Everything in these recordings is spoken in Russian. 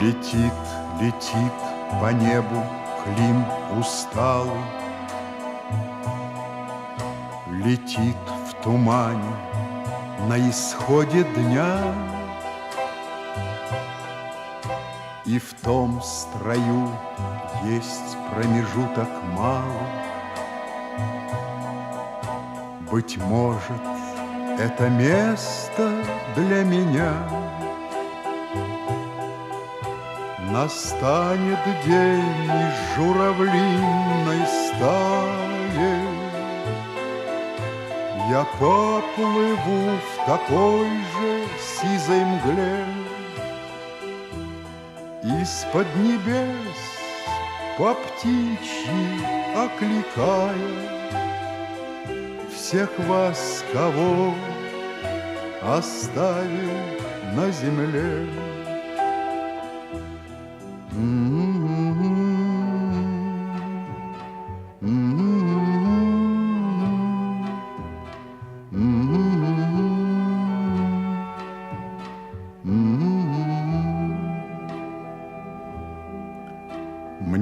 Летит, летит по небу Клим усталый, Летит в тумане на исходе дня, И в том строю есть промежуток малый. Быть может, это место для меня — Настанет день из журавлиной стаи, Я поплыву в такой же сизой мгле. Из-под небес по птичьи окликая Всех вас, кого оставил на земле.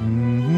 Mm-hmm.